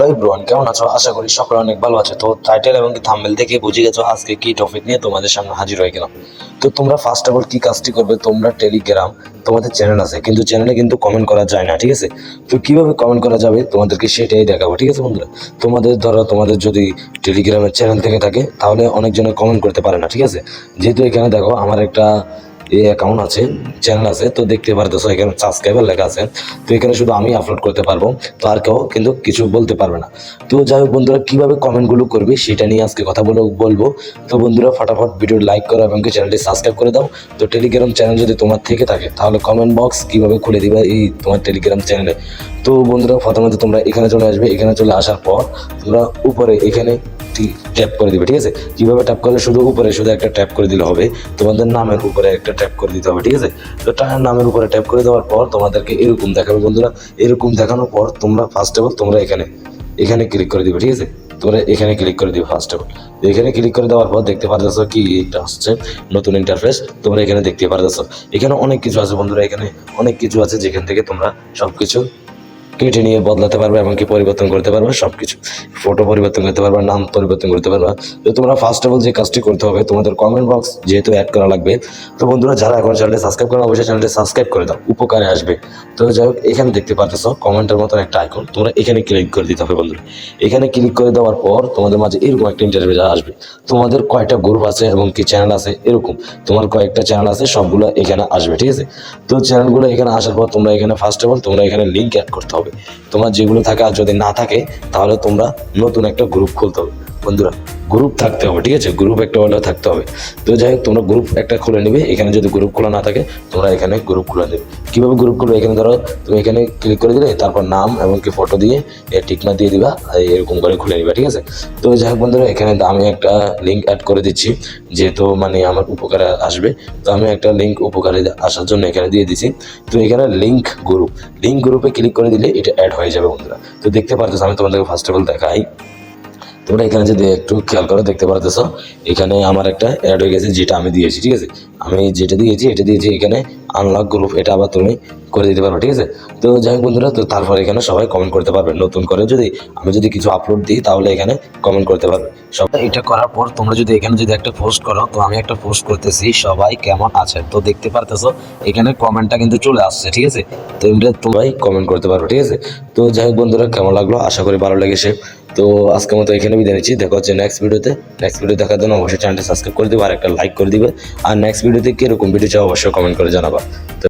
Hello ব্রোয়ান কেমন আছো? আশা করি সকলে অনেক ভালো আছো। তো টাইটেল এবং থাম্বেল দেখে বুঝে গেছো আজকে কি টপিক নিয়ে তোমাদের সামনে হাজির হয়ে গেলাম। তো তোমরা ফার্স্ট অফ অল কি কাজটি করবে? তোমরা টেলিগ্রাম তোমাদের চ্যানেল আছে, কিন্তু চ্যানেলে কিন্তু কমেন্ট করা যায় না, ঠিক আছে? তো কীভাবে কমেন্ট করা যাবে তোমাদেরকে সেটাই দেখাবো, ঠিক আছে বন্ধুরা? তোমাদের ধরো তোমাদের যদি টেলিগ্রামের চ্যানেল থেকে থাকে, তাহলে অনেকজনে কমেন্ট করতে পারে না, ঠিক আছে? যেহেতু এখানে দেখো আমার একটা অ্যাকাউন্ট আছে চ্যানেল আছে, তো দেখতে পারতেছো, এখানে সাবস্ক্রাইবার লেখা আছে, তো এখানে শুধু আমি আপলোড করতে পারব, তো আর কেউ কিন্তু কিছু বলতে পারবে না। তো যাই হোক বন্ধুরা, কীভাবে কমেন্টগুলো করবে সেটা নিয়ে আজকে কথা বলে বলব। তো বন্ধুরা, ফটাফট ভিডিও লাইক করো এবং চ্যানেলটি সাবস্ক্রাইব করে দাও। তো টেলিগ্রাম চ্যানেল যদি তোমার থেকে থাকে, তাহলে কমেন্ট বক্স কীভাবে খুলে দিবে এই তোমার টেলিগ্রাম চ্যানেলে তো বন্ধুরা প্রথমত তোমরা এখানে চলে আসবে। এখানে চলে আসার পর তোমরা উপরে এখানে ট্যাপ করে দিবে, ঠিক আছে? কীভাবে ট্যাপ করলে শুধু উপরে, শুধু একটা ট্যাপ করে দিলে হবে? তোমাদের নামের উপরে একটা ট্যাপ করে দিতে হবে, ঠিক আছে? তো তার নামের উপরে ট্যাপ করে দেওয়ার পর তোমাদেরকে এরকম দেখাবে বন্ধুরা। এরকম দেখানোর পর তোমরা ফার্স্ট অফ অল তোমরা এখানে এখানে ক্লিক করে দিবে, ঠিক আছে? তোমরা এখানে ক্লিক করে দিবে ফার্স্ট অফ অল এখানে ক্লিক করে দেওয়ার পর দেখতে পারতেছো কি, এটা আসছে নতুন ইন্টারফেস তোমরা এখানে দেখতে পারতেছো। এখানে অনেক কিছু আছে বন্ধুরা, এখানে অনেক কিছু আছে যেখান থেকে তোমরা সব কিছু কেটে নিয়ে বদলাতে পারবে এমনকি পরিবর্তন করতে পারবে সব কিছু ফটো পরিবর্তন করতে পারবে, নাম পরিবর্তন করতে পারবে। তো তোমরা ফার্স্ট অফ অল যে কাজটি করতে হবে, তোমাদের কমেন্ট বক্স যেহেতু অ্যাড করা লাগবে, তো বন্ধুরা যারা এখন চ্যানেলটি সাবস্ক্রাইব করেন, অবশ্যই চ্যানেলটি সাবস্ক্রাইব করে দাও, উপকারে আসবে। তো যাই হোক, এখানে দেখতে পারতেছো কমেন্টের মতো একটা আইকন তোমরা এখানে ক্লিক করে দিতে হবে বন্ধুরা। এখানে ক্লিক করে দেওয়ার পর তোমাদের মাঝে এরকম একটা ইন্টারভিউ আসবে, তোমাদের কয়টা গ্রুপ আছে এবং কি চ্যানেল আছে এরকম, তোমার কয়েকটা চ্যানেল আছে, সবগুলো এখানে আসবে, ঠিক আছে? তো চ্যানেলগুলো এখানে আসার পর তোমরা এখানে ফার্স্ট অফ অল তোমরা এখানে লিঙ্ক অ্যাড করতে হবে। তোমার যেগুলো থাকে আর যদি না থাকে, তাহলে তোমরা নতুন একটা গ্রুপ খুলতে হবে। বন্ধুরা গ্রুপ থাকতে হবে, ঠিক আছে? গ্রুপ একটা হলেও থাকতে হবে। তো যাই হোক, তোমরা গ্রুপ একটা খুলে নেবে। এখানে যদি গ্রুপ খোলা না থাকে, তোমরা এখানে গ্রুপ খুলে দেবে কীভাবে গ্রুপ খুলবে? এখানে ধরো, তুমি এখানে ক্লিক করে দিলে, তারপর নাম এমনকি ফটো দিয়ে টিকমা দিয়ে দিবা এরকম করে খুলে নিবা, ঠিক আছে? তো যাই হোক বন্ধুরা, এখানে আমি একটা লিঙ্ক অ্যাড করে দিচ্ছি, যেহেতু মানে আমার উপকারে আসবে। তো আমি একটা লিঙ্ক উপকারে আসার জন্য এখানে দিয়ে দিছি। তো এখানে লিঙ্ক গ্রুপ লিঙ্ক গ্রুপে ক্লিক করে দিলে এটা অ্যাড হয়ে যাবে বন্ধুরা। তো দেখতে পারতেছো, আমি তোমাদেরকে ফার্স্ট অফ অল দেখাই। তোমরা এখানে যদি একটু খেয়াল করে দেখতে পারতেছো, এখানে আমার একটা অ্যাড হয়ে গেছে, যেটা আমি দিয়েছি, ঠিক আছে? আমি যেটা দিয়েছি, এটা দিয়েছি এখানে আনলক গ্রুপ এটা আবার তুমি করে দিতে পারবে, ঠিক আছে? তো যাই হোক বন্ধুরা, তো তারপর এখানে সবাই কমেন্ট করতে পারবে। নতুন করে যদি আমি যদি কিছু আপলোড দিই, তাহলে এখানে কমেন্ট করতে পারবে। সব এটা করার পর তোমরা যদি এখানে যদি একটা পোস্ট করো, তো আমি একটা পোস্ট করতেছি, সবাই কেমন আছে তো দেখতে পারতেছো, এখানে কমেন্টটা কিন্তু চলে আসছে, ঠিক আছে? তো এটা তোমরাই কমেন্ট করতে পারবে, ঠিক আছে? তো যাই হোক বন্ধুরা, কেমন লাগল? আশা করি ভালো লেগেছে। তো আজকে মতো এখানে বিদায় নিচ্ছি। দেখা হচ্ছে নেক্সট ভিডিওতে নেক্সট ভিডিও দেখার জন্য অবশ্যই চ্যানেলটা সাবস্ক্রাইব করে দিবে আর একটা লাইক করে দিবে। আর নেক্সট ভিডিওতে কীরকম ভিডিও চাও অবশ্যই কমেন্ট করে জানাবা।